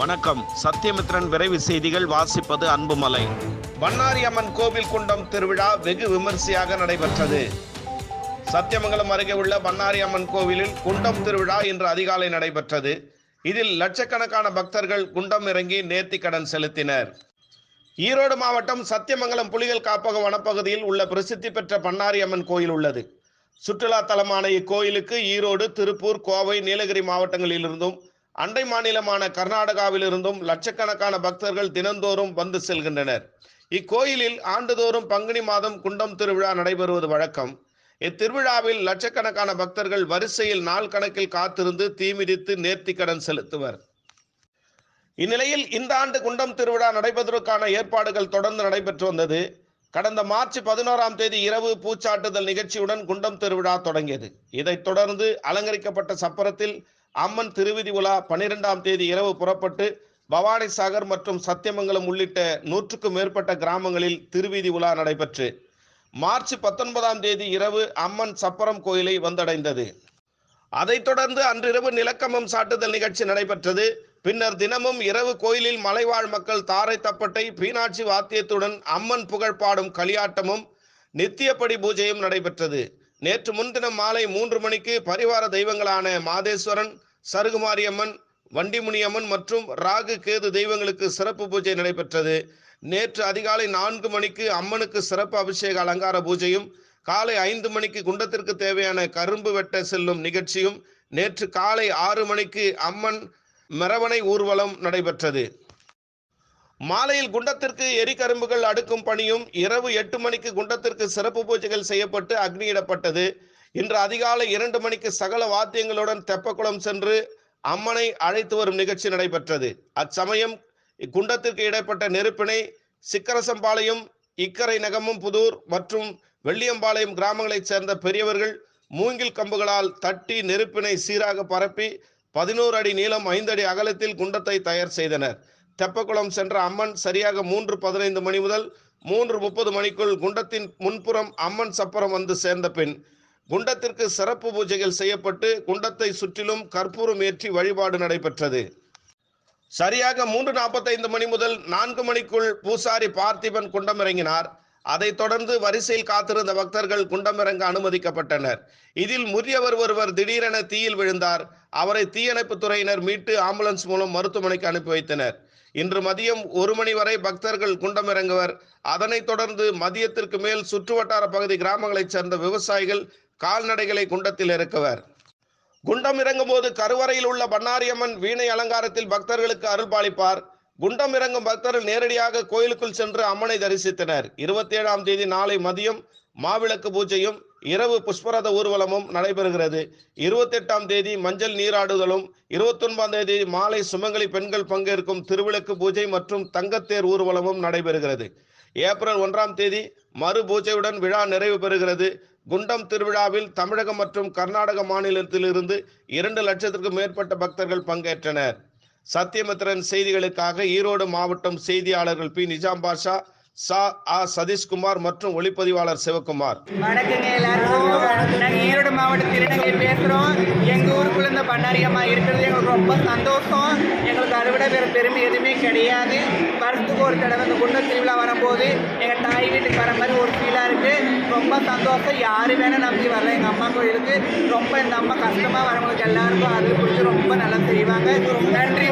வணக்கம். சத்தியமித்ரன் விரைவு செய்திகள் வாசிப்பது அன்புமலை. பண்ணாரி அம்மன் கோவில் குண்டம் திருவிழா வெகு விமரிசையாக நடைபெற்றது. சத்தியமங்கலம் அருகே உள்ள பண்ணாரி அம்மன் கோவிலில் குண்டம் திருவிழா இன்று அதிகாலை நடைபெற்றது. இதில் லட்சக்கணக்கான பக்தர்கள் குண்டம் இறங்கி நேர்த்திக்கடன் செலுத்தினர். ஈரோடு மாவட்டம் சத்தியமங்கலம் புலிகள் காப்பக வனப்பகுதியில் உள்ள பிரசித்தி பெற்ற பன்னாரி அம்மன் கோயில் உள்ளது. சுற்றுலா தலமான இக்கோயிலுக்கு ஈரோடு திருப்பூர் கோவை நீலகிரி மாவட்டங்களிலிருந்தும் அண்டை மாநிலமான கர்நாடகாவிலிருந்தும் லட்சக்கணக்கான பக்தர்கள் தினந்தோறும் வந்து செல்கின்றனர். இக்கோயிலில் ஆண்டுதோறும் பங்குனி மாதம் குண்டம் திருவிழா நடைபெறுவது வழக்கம். இத்திருவிழாவில் லட்சக்கணக்கான பக்தர்கள் வரிசையில் நாள் கணக்கில் காத்திருந்து தீமிதித்து நேர்த்திக்கடன் செலுத்துவர். இந்நிலையில் இந்த ஆண்டு குண்டம் திருவிழா நடைபெறுவதற்கான ஏற்பாடுகள் தொடர்ந்து நடைபெற்று வந்தது. கடந்த மார்ச் பதினோராம் தேதி இரவு பூச்சாட்டுதல் நிகழ்ச்சியுடன் குண்டம் திருவிழா தொடங்கியது. இதைத் தொடர்ந்து அலங்கரிக்கப்பட்ட சப்பரத்தில் அம்மன் திருவிதி உலா பனிரெண்டாம் தேதி இரவு புறப்பட்டு பவானி சாகர் மற்றும் சத்தியமங்கலம் உள்ளிட்ட நூற்றுக்கும் மேற்பட்ட கிராமங்களில் திருவீதி உலா நடைபெற்று மார்ச் பத்தொன்பதாம் தேதி இரவு அம்மன் சப்பரம் கோயிலை வந்தடைந்தது. அதைத் தொடர்ந்து அன்றிரவு நிலக்கமம் சாட்டுதல் நிகழ்ச்சி நடைபெற்றது. பின்னர் தினமும் இரவு கோயிலில் மலைவாழ் மக்கள் தாரை தப்பட்டை பீனாட்சி வாத்தியத்துடன் அம்மன் புகழ் பாடும் களியாட்டமும் நித்தியப்படி பூஜையும் நடைபெற்றது. நேற்று முன்தினம் மாலை மூன்று மணிக்கு பரிவார தெய்வங்களான மாதேஸ்வரன் சருகுமாரியம்மன் வண்டிமுனியம்மன் மற்றும் ராகு கேது தெய்வங்களுக்கு சிறப்பு பூஜை நடைபெற்றது. நேற்று அதிகாலை நான்கு மணிக்கு அம்மனுக்கு சிறப்பு அபிஷேக அலங்கார பூஜையும் காலை ஐந்து மணிக்கு குண்டத்திற்கு தேவையான கரும்பு வெட்ட செல்லும் நிகழ்ச்சியும் நேற்று காலை ஆறு மணிக்கு அம்மன் மெரவணை ஊர்வலம் நடைபெற்றது. மாலையில் குண்டத்திற்கு எரிக்கரும்புகள் அடுக்கும் பணியும் இரவு எட்டு மணிக்கு குண்டத்திற்கு சிறப்பு பூஜைகள் செய்யப்பட்டு அக்னியிடப்பட்டது. இன்று அதிகாலை இரண்டு மணிக்கு சகல வாத்தியங்களுடன் தெப்பக்குளம் சென்று அம்மனை அழைத்து வரும் நிகழ்ச்சி நடைபெற்றது. அச்சமயம் இக்குண்டத்திற்கு இடைப்பட்ட நெருப்பினை சிக்கரசம்பாளையம் இக்கரை நகமும் புதூர் மற்றும் வெள்ளியம்பாளையம் கிராமங்களைச் சேர்ந்த பெரியவர்கள் மூங்கில் கம்புகளால் தட்டி நெருப்பினை சீராக பரப்பி பதினோரு அடி நீளம் ஐந்து அடி அகலத்தில் குண்டத்தை தயார் செய்தனர். தெப்பக்குளம் சென்ற அம்மன் சரியாக மூன்று பதினைந்து மணி முதல் மூன்று முப்பது மணிக்குள் குண்டத்தின் முன்புறம் அம்மன் சப்பரம் வந்து சேர்ந்த பின் குண்டத்திற்கு சிறப்பு பூஜைகள் செய்யப்பட்டு குண்டத்தை சுற்றிலும் கற்பூரம் ஏற்றி வழிபாடு நடைபெற்றது. சரியாக மூன்று நாற்பத்தைந்து மணி முதல் நான்கு மணிக்குள் பூசாரி பார்த்திபன் குண்டம் இறங்கினார் அதைத் தொடர்ந்து வரிசையில் காத்திருந்த பக்தர்கள் குண்டமிறங்க அனுமதிக்கப்பட்டனர். இதில் முதியவர் ஒருவர் திடீரென தீயில் விழுந்தார். அவரை தீயணைப்பு துறையினர் மீட்டு ஆம்புலன்ஸ் மூலம் மருத்துவமனைக்கு அனுப்பி வைத்தனர். இன்று மதியம் ஒரு மணி வரை பக்தர்கள் குண்டமிறங்குவர். அதனைத் தொடர்ந்து மதியத்திற்கு மேல் சுற்றுவட்டார பகுதி கிராமங்களைச் சேர்ந்த விவசாயிகள் கால்நடைகளை குண்டத்தில் இறக்குவர். குண்டம் இறங்கும் போது கருவறையில் உள்ள பன்னாரியம்மன் வீணை அலங்காரத்தில் பக்தர்களுக்கு அருள்பாலிப்பார். குண்டம் இறங்கும் பக்தர்கள் நேரடியாக கோயிலுக்குள் சென்று அம்மனை தரிசித்தனர். இருபத்தி ஏழாம் தேதி நாளை மதியம் மாவிளக்கு பூஜையும் இரவு புஷ்பரத ஊர்வலமும் நடைபெறுகிறது. இருபத்தி எட்டாம் தேதி மஞ்சள் நீராடுதலும் இருபத்தி ஒன்பதாம் தேதி மாலை சுமங்கலி பெண்கள் பங்கேற்கும் திருவிளக்கு பூஜை மற்றும் தங்கத்தேர் ஊர்வலமும் நடைபெறுகிறது. ஏப்ரல் ஒன்றாம் தேதி மறு பூஜையுடன் விழா நிறைவு பெறுகிறது. குண்டம் திருவிழாவில் தமிழகம் மற்றும் கர்நாடக மாநிலத்திலிருந்து இரண்டு லட்சத்திற்கும் மேற்பட்ட பக்தர்கள் பங்கேற்றனர். சத்தியமித்திரன் செய்திகளுக்காக ஈரோடு மாவட்டம் செய்தியாளர்கள் பி. நிஜாம் பாஷா சா. ஆ. சதீஷ்குமார் மற்றும் ஒளிப்பதிவாளர் சிவகுமார். வணக்கங்க எல்லாருக்கும். நாங்கள் ஈரோடு மாவட்டத்தில் திருநங்கை பேசுகிறோம் எங்கள் ஊருக்குள்ள இந்த பண்டாரியம்மா இருக்கிறது எங்களுக்கு ரொம்ப சந்தோஷம். எங்களுக்கு அறுவடை பெற வேறு பெருமை எதுவுமே கிடையாது. வருஷத்துக்கு ஒரு தடவை இந்த குண்ட திருவிழா வரும்போது எங்கள் தாய் வீட்டுக்கு வர மாதிரி ஒரு ஃபீலாக இருக்குது சந்தோஷம். யார் வேணால் நம்பி வரல எங்கள் அம்மா கோயிலுக்கு ரொம்ப இந்த அம்மா கஷ்டமாக வரவங்களுக்கு எல்லாருக்கும் அது பிடிச்சி ரொம்ப நல்லா செய்வாங்க. நன்றி